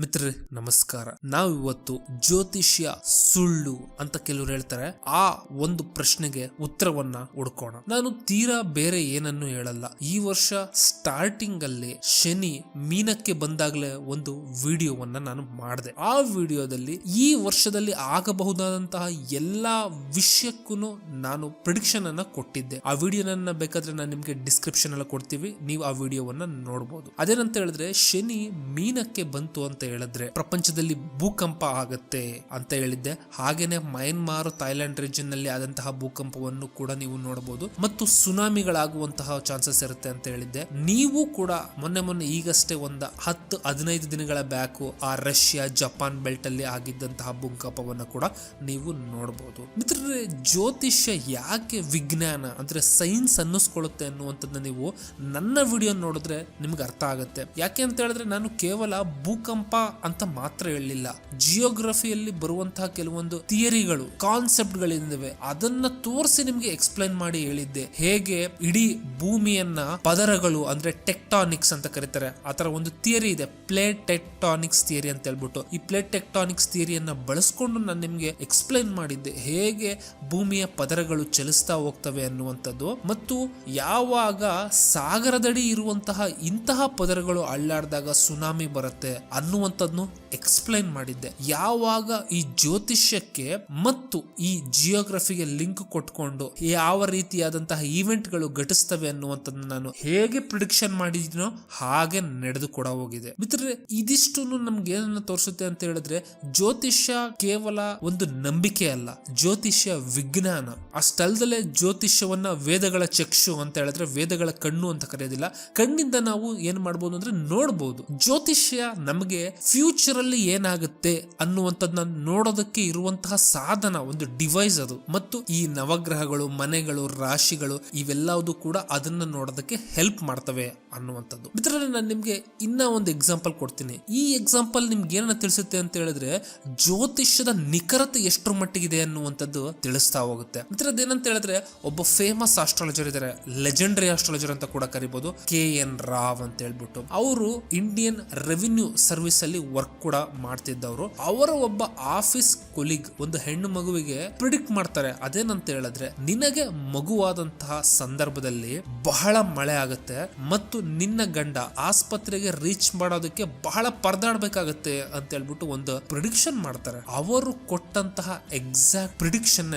ಮಿತ್ರರೇ, ನಮಸ್ಕಾರ. ನಾವು ಇವತ್ತು ಜ್ಯೋತಿಷ್ಯ ಸುಳ್ಳು ಅಂತ ಕೆಲವರು ಹೇಳ್ತಾರೆ. ಆ ಒಂದು ಪ್ರಶ್ನೆಗೆ ಉತ್ತರವನ್ನ ಹುಡ್ಕೋಣ. ನಾನು ತೀರಾ ಬೇರೆ ಏನನ್ನು ಹೇಳಲ್ಲ. ಈ ವರ್ಷ ಸ್ಟಾರ್ಟಿಂಗ್ ಅಲ್ಲಿ ಶನಿ ಮೀನಕ್ಕೆ ಬಂದಾಗಲೇ ಒಂದು ವಿಡಿಯೋವನ್ನ ನಾನು ಮಾಡಿದೆ. ಆ ವಿಡಿಯೋದಲ್ಲಿ ಈ ವರ್ಷದಲ್ಲಿ ಆಗಬಹುದಾದಂತಹ ಎಲ್ಲಾ ವಿಷಯಕ್ಕೂ ನಾನು ಪ್ರಿಡಿಕ್ಷನ್ ಅನ್ನ ಕೊಟ್ಟಿದ್ದೆ. ಆ ವಿಡಿಯೋನ ಬೇಕಾದ್ರೆ ನಾನು ನಿಮ್ಗೆ ಡಿಸ್ಕ್ರಿಪ್ಷನ್ ಎಲ್ಲ ಕೊಡ್ತೀವಿ. ನೀವು ಆ ವಿಡಿಯೋವನ್ನ ನೋಡಬಹುದು ಅದೇನಂತ ಹೇಳಿದ್ರೆ, ಶನಿ ಮೀನಕ್ಕೆ ಬಂತು ಅಂತ ಹೇಳಿದ್ರೆ, ಪ್ರಪಂಚದಲ್ಲಿ ಭೂಕಂಪ ಆಗತ್ತೆ ಅಂತ ಹೇಳಿದ್ದೆ. ಹಾಗೇನೆ ಮಯನ್ಮಾರ್ ಥೈಲ್ಯಾಂಡ್ ರೀಜನ್ನಲ್ಲಿ ಆದಂತಹ ಭೂಕಂಪವನ್ನು ಕೂಡ ನೀವು ನೋಡಬಹುದು ಮತ್ತು ಸುನಾಮಿಗಳಾಗುವಂತಹ ಚಾನ್ಸಸ್ ಇರುತ್ತೆ ಅಂತ ಹೇಳಿದ್ದೆ. ನೀವು ಕೂಡ ಮೊನ್ನೆ ಮೊನ್ನೆ ಈಗಷ್ಟೇ ಒಂದ ಹತ್ತು, ಹದಿನೈದು ದಿನಗಳ ಬ್ಯಾಕು ಆ ರಷ್ಯಾ, ಜಪಾನ್ ಬೆಲ್ಟ್ ಅಲ್ಲಿ ಆಗಿದ್ದಂತಹ ಭೂಕಂಪವನ್ನು ಕೂಡ ನೀವು ನೋಡಬಹುದು. ಮಿತ್ರರೇ, ಜ್ಯೋತಿಷ್ಯ ಯಾಕೆ ವಿಜ್ಞಾನ ಅಂದ್ರೆ ಸೈನ್ಸ್ ಅನ್ನಿಸ್ಕೊಳ್ಳುತ್ತೆ ಅನ್ನುವಂಥದ್ದನ್ನ ನೀವು ನನ್ನ ವಿಡಿಯೋ ನೋಡಿದ್ರೆ ನಿಮ್ಗೆ ಅರ್ಥ ಆಗುತ್ತೆ. ಯಾಕೆ ಅಂತ ಹೇಳಿದ್ರೆ, ನಾನು ಕೇವಲ ಭೂಕಂಪ ಅಂತ ಮಾತ್ರ ಹೇಳಲಿಲ್ಲ. ಜಿಯೋಗ್ರಫಿಯಲ್ಲಿ ಬರುವಂತಹ ಕೆಲವೊಂದು ಥಿಯರಿಗಳು ಕಾನ್ಸೆಪ್ಟ್ ಗಳಿದ್ದಾವೆ ಅದನ್ನ ತೋರಿಸಿ ನಿಮ್ಗೆ ಎಕ್ಸ್ಪ್ಲೈನ್ ಮಾಡಿ ಹೇಳಿದ್ದೆ. ಹೇಗೆ ಇಡೀ ಭೂಮಿಯನ್ನ ಪದರಗಳು ಅಂದ್ರೆ ಟೆಕ್ಟಾನಿಕ್ಸ್ ಅಂತ ಕರೀತಾರೆ. ಆತರ ಒಂದು ಥಿಯರಿ ಇದೆ. ಪ್ಲೇಟ್ ಟೆಕ್ಟಾನಿಕ್ಸ್ ಥಿಯರಿ ಅಂತ ಹೇಳ್ಬಿಟ್ಟು. ಈ ಪ್ಲೇಟ್ ಟೆಕ್ಟಾನಿಕ್ಸ್ ಥಿಯರಿಯನ್ನ ಬಳಸ್ಕೊಂಡು ನಾನು ನಿಮ್ಗೆ ಎಕ್ಸ್ಪ್ಲೈನ್ ಮಾಡಿದ್ದೆ. ಹೇಗೆ ಭೂಮಿಯ ಪದರಗಳು ಚಲಿಸ್ತಾ ಹೋಗ್ತವೆ ಅನ್ನುವಂಥದ್ದು ಮತ್ತು ಯಾವಾಗ ಸಾಗರದಡಿ ಇರುವಂತಹ ಇಂತಹ ಪದರಗಳು ಅಳ್ಳಾಡ್ದಾಗ ಸುನಾಮಿ ಬರುತ್ತೆ ಅನ್ನುವಂಥದ್ನು ಎಕ್ಸ್ಪ್ಲೈನ್ ಮಾಡಿದ್ದೆ. ಯಾವಾಗ ಈ ಜ್ಯೋತಿಷ್ಯಕ್ಕೆ ಮತ್ತು ಈ ಜಿಯೋಗ್ರಫಿಗೆ ಲಿಂಕ್ ಕೊಟ್ಕೊಂಡು ಯಾವ ರೀತಿಯಾದಂತಹ ಈವೆಂಟ್ಗಳು ಘಟಿಸ್ತವೆ ಅನ್ನುವಂಥದ್ದು ನಾನು ಹೇಗೆ ಪ್ರಿಡಿಕ್ಷನ್ ಮಾಡಿದ್ನೋ ಹಾಗೆ ನಡೆದು ಕೂಡ ಹೋಗಿದೆ. ಮಿತ್ರರೆ ಇದಿಷ್ಟು ನಮ್ಗೆ ಏನನ್ನ ತೋರಿಸುತ್ತೆ ಅಂತ ಹೇಳಿದ್ರೆ, ಜ್ಯೋತಿಷ್ಯ ಕೇವಲ ಒಂದು ನಂಬಿಕೆ ಅಲ್ಲ, ಜ್ಯೋತಿಷ್ಯ ವಿಜ್ಞಾನ. ಆ ಸ್ಥಳದಲ್ಲೇ ಜ್ಯೋತಿಷ್ಯವನ್ನ ವೇದಗಳ ಚಕ್ಷು ಅಂತ ಹೇಳಿದ್ರೆ ವೇದಗಳ ಕಣ್ಣು ಅಂತ ಕರೆಯೋದಿಲ್ಲ. ಕಣ್ಣಿಂದ ನಾವು ಏನ್ ಮಾಡ್ಬೋದು ಅಂದ್ರೆ ನೋಡ್ಬೋದು. ಜ್ಯೋತಿಷ್ಯ ನಮಗೆ ಫ್ಯೂಚರ್ ಅಲ್ಲಿ ಏನಾಗುತ್ತೆ ಅನ್ನುವಂಥದ್ದನ್ನ ನೋಡೋದಕ್ಕೆ ಇರುವಂತಹ ಸಾಧನ, ಒಂದು ಡಿವೈಸ್ ಅದು. ಮತ್ತು ಈ ನವಗ್ರಹಗಳು, ಮನೆಗಳು, ರಾಶಿಗಳು ಇವೆಲ್ಲವುದು ಕೂಡ ಅದನ್ನ ನೋಡೋದಕ್ಕೆ ಹೆಲ್ಪ್ ಮಾಡ್ತವೆ ಅನ್ನುವಂಥದ್ದು. ಮಿತ್ರರೇ, ನಾನು ನಿಮ್ಗೆ ಇನ್ನ ಒಂದು ಎಕ್ಸಾಂಪಲ್ ಕೊಡ್ತೀನಿ. ಈ ಎಕ್ಸಾಂಪಲ್ ನಿಮ್ಗೆ ಏನನ್ನ ತಿಳಿಸುತ್ತೆ ಅಂತ ಹೇಳಿದ್ರೆ, ಜ್ಯೋತಿಷ್ಯದ ನಿಖರತೆ ಎಷ್ಟರ ಮಟ್ಟಿಗಿದೆ ಅನ್ನುವಂಥದ್ದು ತಿಳಿಸ್ತಾ ಹೋಗುತ್ತೆ. ಮಿತ್ರದ್ದು ಏನಂತ ಹೇಳಿದ್ರೆ, ಒಬ್ಬ ಫೇಮಸ್ ಆಸ್ಟ್ರಾಲಜರ್ ಇದ್ದಾರೆ ಲೆಜೆಂಡರಿ ಆಸ್ಟ್ರಾಲಜರ್ ಅಂತ ಕೂಡ ಕರಿಬಹುದು ಕೆ ಎನ್ ರಾವ್ ಅಂತ ಹೇಳ್ಬಿಟ್ಟು. ಅವರು ಇಂಡಿಯನ್ ರೆವಿನ್ಯೂ ಸರ್ವಿಸ್ ಅಲ್ಲಿ ವರ್ಕ್ ಕೂಡ ಮಾಡ್ತಿದ್ದವರು. ಅವರ ಒಬ್ಬ ಆಫೀಸ್ ಕೊಲಿಗ್ ಒಂದು ಹೆಣ್ಣು ಮಗುವಿಗೆ ಪ್ರಿಡಿಕ್ಟ್ ಮಾಡ್ತಾರೆ. ಅದೇನಂತ ಹೇಳಿದ್ರೆ, ನಿನಗೆ ಮಗುವಾದಂತಹ ಸಂದರ್ಭದಲ್ಲಿ ಬಹಳ ಮಳೆ ಆಗುತ್ತೆ ಮತ್ತು ನಿನ್ನ ಗಂಡ ಆಸ್ಪತ್ರೆಗೆ ರೀಚ್ ಮಾಡೋದಕ್ಕೆ ಬಹಳ ಪರದಾಡ್ಬೇಕಾಗತ್ತೆ ಅಂತ ಹೇಳ್ಬಿಟ್ಟು ಒಂದು ಪ್ರಿಡಿಕ್ಷನ್ ಮಾಡ್ತಾರೆ. ಅವರು ಕೊಟ್ಟಂತಹ ಎಕ್ಸಾಕ್ಟ್ ಪ್ರಿಡಿಕ್ಷನ್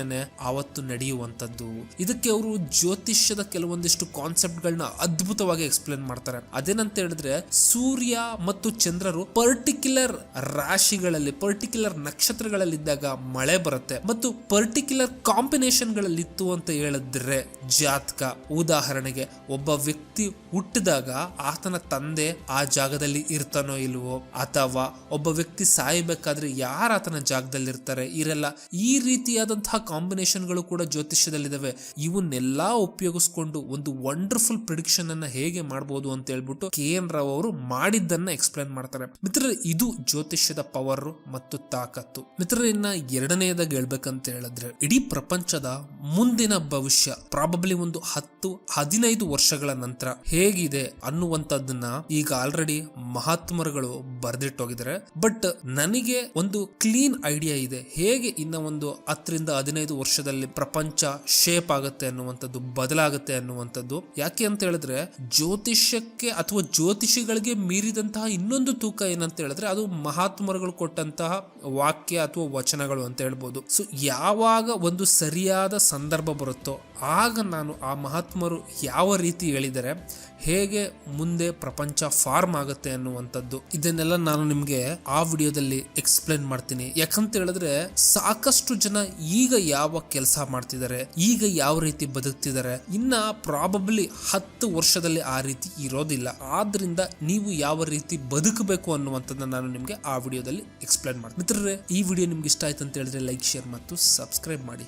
ಅವತ್ತು ನಡೆಯುವಂತದ್ದು ಇದಕ್ಕೆ ಅವರು ಜ್ಯೋತಿಷ್ಯದ ಕೆಲವೊಂದಿಷ್ಟು ಕಾನ್ಸೆಪ್ಟ್ ಗಳನ್ನ ಅದ್ಭುತವಾಗಿ ಎಕ್ಸ್ಪ್ಲೇನ್ ಮಾಡ್ತಾರೆ. ಅದೇನಂತ ಹೇಳಿದ್ರೆ, ಸೂರ್ಯ ಮತ್ತು ಚಂದ್ರರು ಪರ್ಟಿಕ್ಯುಲರ್ ರಾಶಿಗಳಲ್ಲಿ ಪರ್ಟಿಕ್ಯುಲರ್ ನಕ್ಷತ್ರಗಳಲ್ಲಿದ್ದಾಗ ಮಳೆ ಬರುತ್ತೆ. ಮತ್ತು ಪರ್ಟಿಕ್ಯುಲರ್ ಕಾಂಬಿನೇಷನ್ ಗಳಲ್ಲಿತ್ತು ಅಂತ ಹೇಳಿದ್ರೆ ಜಾತಕ. ಉದಾಹರಣೆಗೆ, ಒಬ್ಬ ವ್ಯಕ್ತಿ ಹುಟ್ಟಿದಾಗ ಆತನ ತಂದೆ ಆ ಜಾಗದಲ್ಲಿ ಇರ್ತಾನೋ ಇಲ್ವೋ, ಅಥವಾ ಒಬ್ಬ ವ್ಯಕ್ತಿ ಸಾಯಬೇಕಾದ್ರೆ ಯಾರು ಆತನ ಜಾಗದಲ್ಲಿ ಇರ್ತಾರೆ ಇರಲ್ಲ. ಈ ರೀತಿಯಾದಂತಹ ಕಾಂಬಿನೇಷನ್ಗಳು ಕೂಡ ಜ್ಯೋತಿಷ್ಯದಲ್ಲಿದ್ದಾವೆ ಇವನ್ನೆಲ್ಲಾ ಉಪಯೋಗಿಸ್ಕೊಂಡು ಒಂದು ವಂಡರ್ಫುಲ್ ಪ್ರಿಡಿಕ್ಷನ್ ಅನ್ನ ಹೇಗೆ ಮಾಡಬಹುದು ಅಂತ ಹೇಳ್ಬಿಟ್ಟು ಕೆ ಎನ್ ರಾವ್ ಅವರು ಮಾಡಿದ್ದನ್ನ ಎಕ್ಸ್ಪ್ಲೇನ್ ಮಾಡ್ತಾರೆ. ಮಿತ್ರರೇ, ಇದು ಜ್ಯೋತಿಷ್ಯದ ಪವರ್ ಮತ್ತು ತಾಕತ್ತು. ಮಿತ್ರರೇ, ಇನ್ನ ಎರಡನೆಯದಾಗಿ ಹೇಳ್ಬೇಕಂತ ಹೇಳಿದ್ರೆ, ಇಡೀ ಪ್ರಪಂಚದ ಮುಂದಿನ ಭವಿಷ್ಯ ಪ್ರಾಬಬ್ಲಿ ಒಂದು ಹತ್ತು, ಹದಿನೈದು ವರ್ಷಗಳ ನಂತರ ಹೇಗಿದೆ ಅನ್ನುವಂಥದ್ದನ್ನ ಈಗ ಆಲ್ರೆಡಿ ಮಹಾತ್ಮರುಗಳು ಬರ್ದಿಟ್ಟೋಗಿದ್ದಾರೆ. ಬಟ್ ನನಗೆ ಒಂದು ಕ್ಲೀನ್ ಐಡಿಯಾ ಇದೆ, ಹೇಗೆ ಇನ್ನ ಒಂದು ಹತ್ತರಿಂದ ಹದಿನೈದು ವರ್ಷದಲ್ಲಿ ಪ್ರಪಂಚ ಶೇಪ್ ಆಗುತ್ತೆ ಅನ್ನುವಂಥದ್ದು, ಬದಲಾಗುತ್ತೆ ಅನ್ನುವಂಥದ್ದು. ಯಾಕೆ ಅಂತ ಹೇಳಿದ್ರೆ, ಜ್ಯೋತಿಷ್ಯಕ್ಕೆ ಅಥವಾ ಜ್ಯೋತಿಷಿಗಳಿಗೆ ಮೀರಿದಂತಹ ಇನ್ನೊಂದು ತೂಕ ಏನಂತ ಹೇಳಿದ್ರೆ ಅದು ಮಹಾತ್ಮರುಗಳು ಕೊಟ್ಟಂತಹ ವಾಕ್ಯ ಅಥವಾ ವಚನಗಳು ಅಂತ ಹೇಳ್ಬೋದು. ಸೊ ಯಾವಾಗ ಒಂದು ಸರಿಯಾದ ಸಂದರ್ಭ ಬರುತ್ತೋ ಆಗ ನಾನು ಆ ಮಹಾತ್ಮರು ಯಾವ ರೀತಿ ಹೇಳಿದರೆ ಹೇಗೆ ಮುಂದೆ ಪ್ರಪಂಚ ಫಾರ್ಮ್ ಆಗುತ್ತೆ ಅನ್ನುವಂಥದ್ದು ಇದನ್ನೆಲ್ಲ ನಾನು ನಿಮಗೆ ಆ ವಿಡಿಯೋದಲ್ಲಿ ಎಕ್ಸ್ಪ್ಲೇನ್ ಮಾಡ್ತೀನಿ. ಯಾಕಂತ ಹೇಳಿದ್ರೆ ಸಾಕಷ್ಟು ಜನ ಈಗ ಯಾವ ಕೆಲಸ ಮಾಡ್ತಿದ್ದಾರೆ, ಈಗ ಯಾವ ರೀತಿ ಬದುಕ್ತಿದ್ದಾರೆ, ಇನ್ನ ಪ್ರಾಬಬ್ಲಿ ಹತ್ತು ವರ್ಷದಲ್ಲಿ ಆ ರೀತಿ ಇರೋದಿಲ್ಲ. ಆದ್ರಿಂದ ನೀವು ಯಾವ ರೀತಿ ಬದುಕಬೇಕು ಅನ್ನುವಂಥದ್ದನ್ನ ನಾನು ನಿಮಗೆ ಆ ವಿಡಿಯೋದಲ್ಲಿ ಎಕ್ಸ್ಪ್ಲೇನ್ ಮಾಡ್ತೀನಿ. ಮಿತ್ರರೇ, ಈ ವಿಡಿಯೋ ನಿಮ್ಗೆ ಇಷ್ಟ ಆಯ್ತು ಅಂತ ಹೇಳಿದ್ರೆ ಲೈಕ್ ಶೇರ್ ಮತ್ತು ಸಬ್ಸ್ಕ್ರೈಬ್ ಮಾಡಿ.